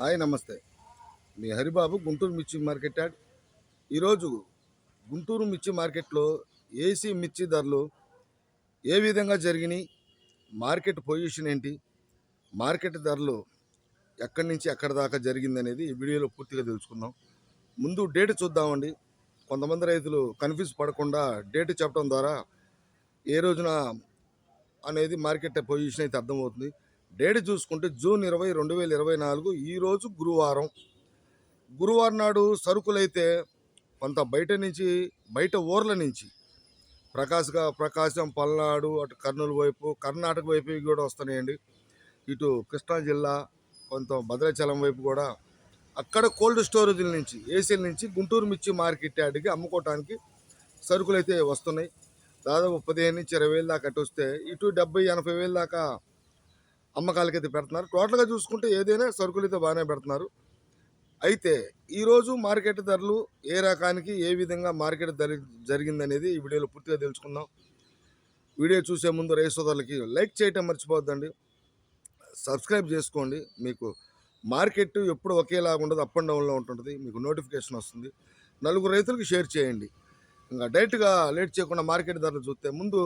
Hi నమస్తే. మీ హరిబాబు గుంటూరు మిర్చి market add. ఈరోజు గుంటూరు మిర్చి మార్కెట్లో ఏసీ మిర్చి ధరలు ఏ విధంగా జరిగినాయి మార్కెట్ పొజిషన్ ఏంటి మార్కెట్ ధరలు ఎక్కడి నుంచి ఎక్కడి దాకా జరిగింది అనేది ఈ వీడియోలో పూర్తిగా తెలుసుకుందాం. ముందు డేట్ చూద్దామండి. కొంతమంది రైతులు కన్ఫ్యూజ్ పడకుండా డేట్ చెప్పడం ద్వారా ఏ రోజున అనేది మార్కెట్ పొజిషన్ అయితే అర్థమవుతుంది. డేట్ చూసుకుంటే జూన్ ఇరవై రెండు వేల ఇరవై నాలుగు ఈరోజు గురువారం. గురువారం నాడు సరుకులైతే కొంత బయట నుంచి బయట ఊర్ల నుంచి. ప్రకాశ్గా ప్రకాశం పల్నాడు అటు కర్నూలు వైపు కర్ణాటక వైపు కూడా వస్తున్నాయండి. ఇటు కృష్ణా జిల్లా కొంత భద్రాచలం వైపు కూడా. అక్కడ కోల్డ్ స్టోరేజ్ల నుంచి ఏసీల నుంచి గుంటూరు మిర్చి మార్కెట్ యార్డ్కి అమ్ముకోవడానికి సరుకులు అయితే వస్తున్నాయి. దాదాపు పదిహేను నుంచి ఇరవై వేలు దాకా అటు వస్తే ఇటు డెబ్బై ఎనభై వేలు దాకా అమ్మకాలకి అయితే పెడుతున్నారు. టోటల్గా చూసుకుంటే ఏదైనా సరుకులు అయితే బాగానే పెడుతున్నారు. అయితే ఈరోజు మార్కెట్ ధరలు ఏ రకానికి ఏ విధంగా మార్కెట్ ధర జరిగిందనేది ఈ వీడియోలో పూర్తిగా తెలుసుకుందాం. వీడియో చూసే ముందు రైస్ సోదరులకి లైక్ చేయటం మర్చిపోద్దండి సబ్స్క్రైబ్ చేసుకోండి. మీకు మార్కెట్ ఎప్పుడు ఒకేలాగా ఉండదు అప్ అండ్ డౌన్లో ఉంటుంటుంది. మీకు నోటిఫికేషన్ వస్తుంది. నలుగురు రైతులకు షేర్ చేయండి. ఇంకా డైరెక్ట్గా లేట్ చేయకుండా మార్కెట్ ధరలు చూస్తే ముందు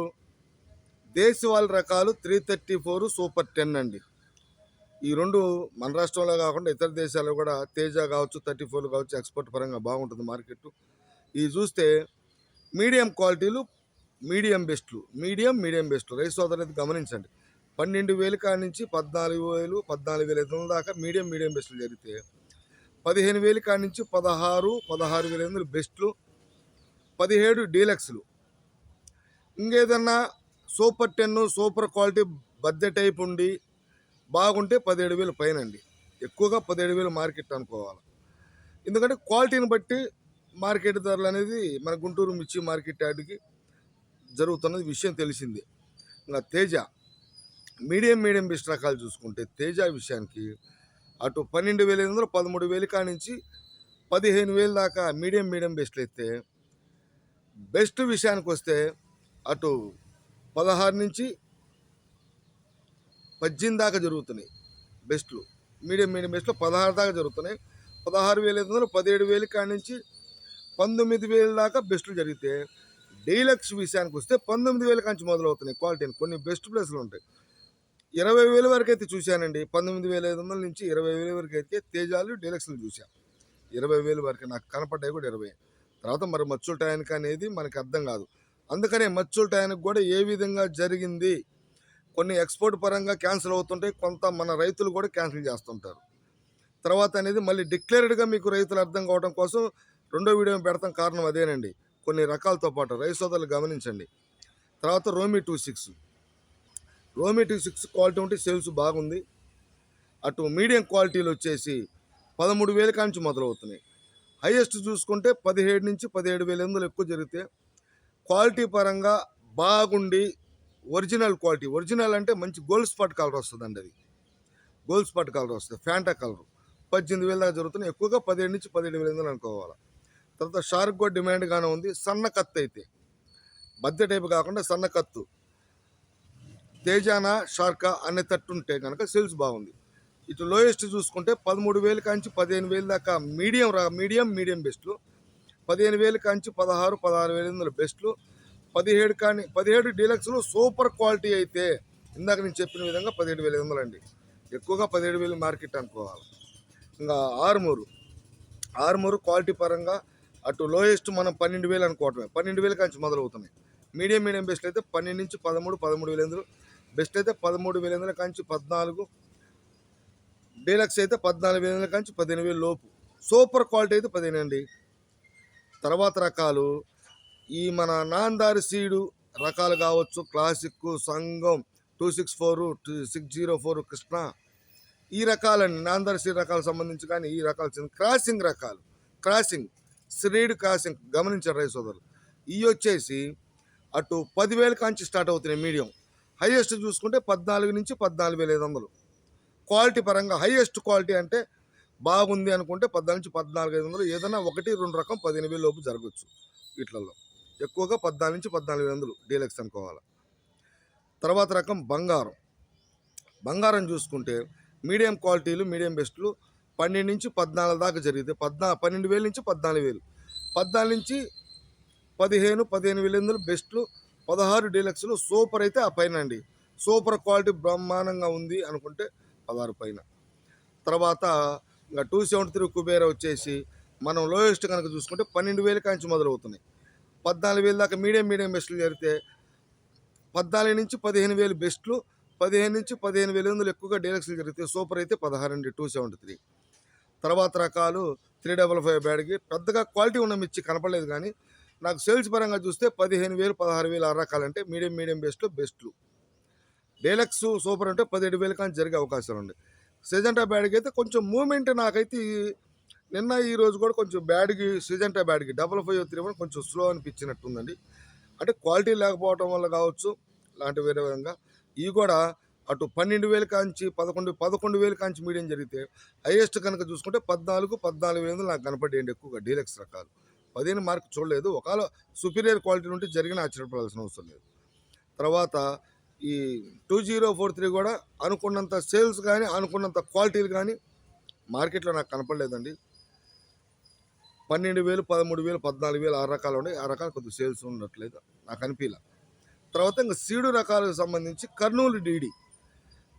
దేశవాళ రకాలు three thirty four super ten అండి. ఈ రెండు మన రాష్ట్రంలో కాకుండా ఇతర దేశాల్లో కూడా తేజ కావచ్చు థర్టీ ఫోర్ కావచ్చు ఎక్స్పోర్ట్ పరంగా బాగుంటుంది మార్కెట్. ఇవి చూస్తే మీడియం క్వాలిటీలు మీడియం బెస్ట్లు మీడియం మీడియం బెస్ట్లు. రైస్ సోదరు అయితే గమనించండి. పన్నెండు వేలు కాడి నుంచి పద్నాలుగు వేలు పద్నాలుగు వేల ఐదు వందల దాకా మీడియం మీడియం బెస్ట్లు జరిగితే పదిహేను వేలు కాడి నుంచి పదహారు పదహారు వేల ఐదు వందలు బెస్ట్లు పదిహేడు డీలక్స్లు. ఇంకేదన్నా సూపర్ టెన్ సూపర్ క్వాలిటీ బద్దె టైప్ ఉండి బాగుంటే పదిహేడు వేలు పైన అండి ఎక్కువగా పదిహేడు వేలు మార్కెట్ అనుకోవాలి. ఎందుకంటే క్వాలిటీని బట్టి మార్కెట్ ధరలు అనేది మన గుంటూరు మిర్చి మార్కెట్ యార్డ్కి జరుగుతున్నది విషయం తెలిసిందే. ఇంకా తేజ మీడియం మీడియం బెస్ట్ రకాలు చూసుకుంటే తేజ విషయానికి అటు పన్నెండు వేల ఐదు వందలు పదమూడు వేలు కానించి పదిహేను వేలు దాకా మీడియం మీడియం బెస్ట్లు అయితే బెస్ట్ విషయానికి వస్తే అటు పదహారు నుంచి పద్దెనిమిది దాకా జరుగుతున్నాయి బెస్ట్లు. మీడియం మీడియం బెస్ట్లు పదహారు దాకా జరుగుతున్నాయి. పదహారు వేల ఐదు వందలు పదిహేడు వేలు కాడి నుంచి పంతొమ్మిది వేల దాకా బెస్ట్లు జరిగితే డీలక్స్ విషయానికి వస్తే పంతొమ్మిది వేల కాంచి మొదలవుతున్నాయి క్వాలిటీ కొన్ని బెస్ట్ ప్లేస్లు ఉంటాయి. ఇరవై వేల వరకు అయితే చూశానండి. పంతొమ్మిది వేల ఐదు వందల నుంచి ఇరవై వేల వరకు అయితే తేజాలు డీలక్స్లు చూశాను ఇరవై వేల వరకు నాకు కనపడ్డాయి కూడా ఇరవై. తర్వాత మరి మచ్చుల టయానికి అనేది మనకి అర్థం కాదు. అందుకనే మచ్చుల టయానికి కూడా ఏ విధంగా జరిగింది కొన్ని ఎక్స్పోర్ట్ పరంగా క్యాన్సిల్ అవుతుంటాయి కొంత మన రైతులు కూడా క్యాన్సిల్ చేస్తుంటారు. తర్వాత అనేది మళ్ళీ డిక్లేర్డ్గా మీకు రైతులు అర్థం కావడం కోసం రెండో వీడియో పెడతాం కారణం అదేనండి. కొన్ని రకాలతో పాటు రైస్ సోదరులు గమనించండి. తర్వాత రోమి టూ సిక్స్ రోమి టూ సిక్స్ క్వాలిటీ ఉంటే సేల్స్ బాగుంది. అటు మీడియం క్వాలిటీలు వచ్చేసి పదమూడు వేల కాంచి మొదలవుతున్నాయి. హైయెస్ట్ చూసుకుంటే పదిహేడు నుంచి పదిహేడు వేల ఎనిమిదిలో ఎక్కువ జరిగితే క్వాలిటీ పరంగా బాగుండి ఒరిజినల్ క్వాలిటీ. ఒరిజినల్ అంటే మంచి గోల్డ్ స్పాట్ కలర్ వస్తుందండి అది. గోల్డ్ స్పాట్ కలర్ వస్తుంది ఫ్యాంటా కలర్. పద్దెనిమిది వేల దాకా జరుగుతున్నాయి. ఎక్కువగా పదిహేడు నుంచి పదిహేడు వేల ఎనిమిది అనుకోవాలి. తర్వాత షార్క్ కూడా డిమాండ్గానే ఉంది. సన్న కత్తి అయితే. మధ్య టైపు కాకుండా సన్న కత్తు. తేజానా షార్కా అనే తట్టు ఉంటే కనుక సేల్స్ బాగుంది. ఇటు లోయెస్ట్ చూసుకుంటే పదమూడు వేల కాంచి పదిహేను వేలు దాకా మీడియం రా మీడియం మీడియం బెస్ట్లు. పదిహేను వేలు కాంచి పదహారు పదహారు వేల ఎనిమిది బెస్ట్లు? పదిహేడు కానీ పదిహేడు డీలక్స్లు సూపర్ క్వాలిటీ అయితే ఇందాక నేను చెప్పిన విధంగా పదిహేడు వేల ఎనిమిది అండి. ఎక్కువగా పదిహేడు వేలు మార్కెట్ అనుకోవాలి. ఇంకా ఆరుమూరు. ఆరుమూరు క్వాలిటీ పరంగా అటు లోయెస్ట్ మనం పన్నెండు వేలు అనుకోవటమే. పన్నెండు వేల కాంచి మొదలవుతున్నాయి. మీడియం మీడియం బెస్ట్ అయితే పన్నెండు నుంచి పదమూడు పదమూడు వేల ఎనిమిది బెస్ట్ అయితే పదమూడు వేల ఎనిమిది కాంచి పద్నాలుగు. డీలక్స్ అయితే పద్నాలుగు వేల కాంచి పదిహేను వేలు లోపు. సూపర్ క్వాలిటీ అయితే పదిహేను అండి. తర్వాత రకాలు. ఈ మన నాందారి సీడు రకాలు కావచ్చు. క్లాసిక్ సంఘం two six four two six zero four Krishna. ఈ రకాలండి నాందారి సీడ్ రకాలకు సంబంధించి కానీ ఈ రకాలు చెంది క్రాసింగ్ రకాలు. క్రాసింగ్ శ్రీడ్ క్రాసింగ్ గమనించారు రైతు సోదరులు. ఇవి వచ్చేసి అటు పదివేల కాంచి స్టార్ట్ అవుతున్నాయి మీడియం. హైయెస్ట్ చూసుకుంటే పద్నాలుగు నుంచి పద్నాలుగు వేల ఐదు వందలు. క్వాలిటీ పరంగా హైయెస్ట్ క్వాలిటీ అంటే బాగుంది అనుకుంటే పద్నాలుగు నుంచి పద్నాలుగు ఐదు వందలు ఏదైనా ఒకటి రెండు రకం పదిహేను వేలు లోపు జరగచ్చు వీటిలలో. ఎక్కువగా పద్నాలుగు నుంచి పద్నాలుగు వందలు డీలక్స్ అనుకోవాలి. తర్వాత రకం బంగారం. బంగారం చూసుకుంటే మీడియం క్వాలిటీలు మీడియం బెస్ట్లు పన్నెండు నుంచి పద్నాలుగు దాకా జరిగితే పద్నా పన్నెండు వేల నుంచి పద్నాలుగు వేలు. పద్నాలుగు నుంచి పదిహేను పదిహేను వేల ఎనిమిది బెస్ట్లు పదహారు డీలక్స్లు సూపర్ అయితే ఆ పైన అండి. సూపర్ క్వాలిటీ బ్రహ్మాండంగా ఉంది అనుకుంటే పదహారు పైన. తర్వాత ఇక టూ సెవెంటీ త్రీ కుబేరా వచ్చేసి మనం లోయెస్ట్ కనుక చూసుకుంటే పన్నెండు వేల కాంచి మొదలవుతున్నాయి. పద్నాలుగు వేల దాకా మీడియం మీడియం బెస్ట్లు జరిగితే పద్నాలుగు నుంచి పదిహేను వేలు బెస్ట్లు పదిహేను నుంచి పదిహేను వేల వందలు ఎక్కువగా డీలక్స్లు జరిగితే సూపర్ అయితే పదహారు అండి టూ సెవెంటీ త్రీ తర్వాత రకాలు త్రీ డబల్ ఫైవ్ బ్యాడ్కి పెద్దగా క్వాలిటీ ఉన్న మిర్చి కనపడలేదు కానీ నాకు సేల్స్ పరంగా చూస్తే పదిహేను వేలు పదహారు వేలు ఆ రకాలంటే మీడియం మీడియం బెస్ట్లు బెస్ట్లు డీలక్స్ సూపర్ అంటే పదిహేడు వేలు కానీ జరిగే అవకాశాలు ఉన్నాయి. సిజంటా బ్యాడ్కి అయితే కొంచెం మూమెంట్ నాకైతే నిన్న ఈ రోజు కూడా కొంచెం బ్యాడ్కి సిజంటా బ్యాడ్కి డబల్ ఫైవ్ త్రీ వన్ కొంచెం స్లో అనిపించినట్టుందండి. అంటే క్వాలిటీ లేకపోవడం వల్ల కావచ్చు లాంటి వేరే విధంగా. ఇవి కూడా అటు పన్నెండు వేల కాంచి పదకొండు పదకొండు వేలు కాంచి మీడియం జరిగితే హైయెస్ట్ కనుక చూసుకుంటే పద్నాలుగు పద్నాలుగు వేలు నాకు కనపడేయండి ఎక్కువగా డీలక్స్ రకాలు. పదిహేను మార్క్ చూడలేదు. ఒకవేళ సుపీరియర్ క్వాలిటీ ఉంటే జరిగిన ఆశ్చర్యపడాల్సిన అవసరం లేదు. తర్వాత ఈ టూ జీరో ఫోర్ త్రీ కూడా అనుకున్నంత సేల్స్ కానీ అనుకున్నంత క్వాలిటీలు కానీ మార్కెట్లో నాకు కనపడలేదండి. పన్నెండు వేలు పదమూడు వేలు పద్నాలుగు వేలు ఆ రకాలు ఉన్నాయి. ఆ రకాలు కొద్దిగా సేల్స్ ఉండట్లేదు నాకు అనిపించలే తర్వాత ఇంకా సీడు రకాలకు సంబంధించి కర్నూలు డీడీ.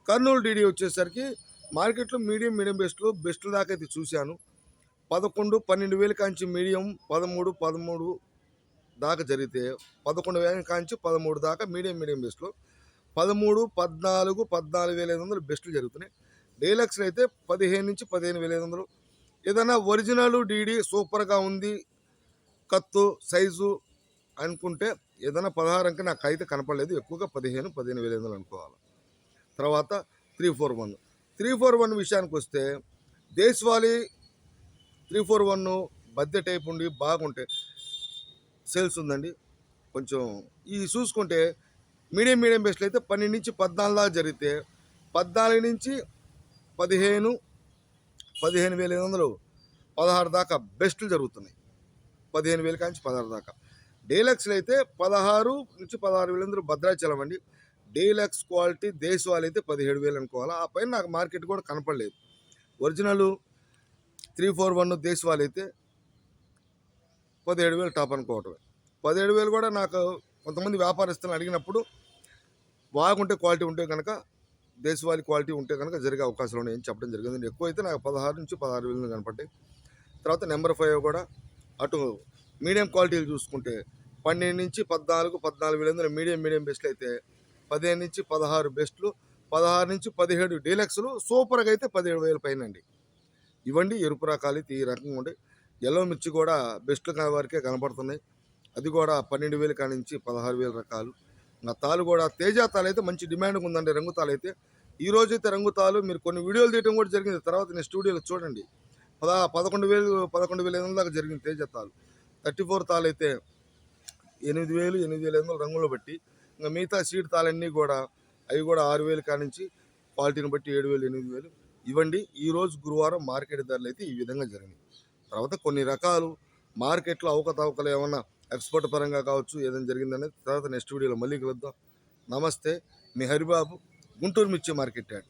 కర్నూలు డీడీ వచ్చేసరికి మార్కెట్లో మీడియం మీడియం బెస్ట్లు బెస్ట్ దాకా అయితే చూశాను. పదకొండు పన్నెండు వేలు కాంచి మీడియం పదమూడు పదమూడు దాకా జరిగితే పదకొండు వేల కాంచి పదమూడు దాకా మీడియం మీడియం బెస్ట్లు. పదమూడు పద్నాలుగు పద్నాలుగు వేల ఐదు వందలు బెస్ట్లు జరుగుతున్నాయి. డీలక్స్లు అయితే పదిహేను నుంచి పదిహేను వేల ఐదు వందలు. ఏదైనా ఒరిజినల్ డీడీ సూపర్గా ఉంది కత్తు సైజు అనుకుంటే ఏదైనా పదహారు అంకె నాకు అయితే కనపడలేదు. ఎక్కువగా పదిహేను పదిహేను వేల ఐదు వందలు అనుకోవాలి. తర్వాత three four one. Three four one విషయానికి వస్తే దేశవాళీ త్రీ ఫోర్ వన్ బద్దె టైప్ ఉండి బాగుంటే సేల్స్ ఉందండి. కొంచెం ఇది చూసుకుంటే మీడియం మీడియం బెస్ట్లు అయితే పన్నెండు నుంచి పద్నాలుగు దాకా జరిగితే పద్నాలుగు నుంచి పదిహేను పదిహేను వేల ఐదు వందలు పదహారు దాకా బెస్ట్లు జరుగుతున్నాయి. పదిహేను వేల కాంచి పదహారు దాకా. డీలక్స్లు అయితే పదహారు నుంచి పదహారు వేల అందరూ భద్రాచలం అండి. డీలక్స్ క్వాలిటీ దేశవాళీ అయితే పదిహేడు వేలు అనుకోవాలా? ఆ పైన నాకు మార్కెట్ కూడా కనపడలేదు. ఒరిజినల్ త్రీ ఫోర్ వన్ దేశవాళీ అయితే పదిహేడు వేలు టాప్ అనుకోవటమే. పదిహేడు వేలు కూడా నాకు కొంతమంది వ్యాపారస్తులను అడిగినప్పుడు బాగుంటే క్వాలిటీ ఉంటే కనుక దేశవాళీ క్వాలిటీ ఉంటే కనుక జరిగే అవకాశాలు ఉన్నాయని చెప్పడం జరిగింది. ఎక్కువ అయితే నాకు పదహారు నుంచి పదహారు వేలు కనపడ్డాయి తర్వాత నెంబర్ ఫైవ్ కూడా అటు మీడియం క్వాలిటీలు చూసుకుంటే పన్నెండు నుంచి పద్నాలుగు పద్నాలుగు వేల వందల మీడియం మీడియం బెస్ట్లు అయితే పదిహేను నుంచి పదహారు బెస్ట్లు పదహారు నుంచి పదిహేడు డీలక్స్లు సూపర్గా అయితే పదిహేడు వేల పైన అండి. ఇవ్వండి ఎరుపు రకాలు ఈ రకంగా ఉండే. ఎల్లో మిర్చి కూడా బెస్ట్లు వారికే వరకే కనపడుతున్నాయి. అది కూడా పన్నెండు వేలు కాడి నుంచి పదహారు వేల రకాలు. నా తాలు కూడా తేజ తాలు అయితే మంచి డిమాండ్ ఉందండి రంగు తాలు అయితే. ఈ రోజు అయితే రంగు తాలు మీరు కొన్ని వీడియోలు తీయడం కూడా జరిగింది. తర్వాత నేను స్టూడియోలో చూడండి. పద పదకొండు వేలు పదకొండు వేల ఐదు వందల దాకా జరిగింది తేజ తాలు. థర్టీ ఫోర్ తాలు అయితే ఎనిమిది వేలు ఎనిమిది వేల ఐదు వందలు రంగులో బట్టి ఇంకా మిగతా సీడ్ తాలన్నీ కూడా అవి కూడా ఆరు వేలు కాడి నుంచి క్వాలిటీని బట్టి ఏడు వేలు ఎనిమిది వేలు ఇవ్వండి. ఈరోజు గురువారం మార్కెట్ ధరలు అయితే ఈ విధంగా జరిగింది తర్వాత కొన్ని రకాలు మార్కెట్లో అవకతవకలు ఏమన్నా ఎక్స్పోర్ట్ పరంగా కావచ్చు ఏదైనా జరిగిందనేది తర్వాత నెక్స్ట్ వీడియోలో మళ్ళీ కలుద్దాం. నమస్తే మీ హరిబాబు గుంటూరు మిర్చి మార్కెట్ యాడ్.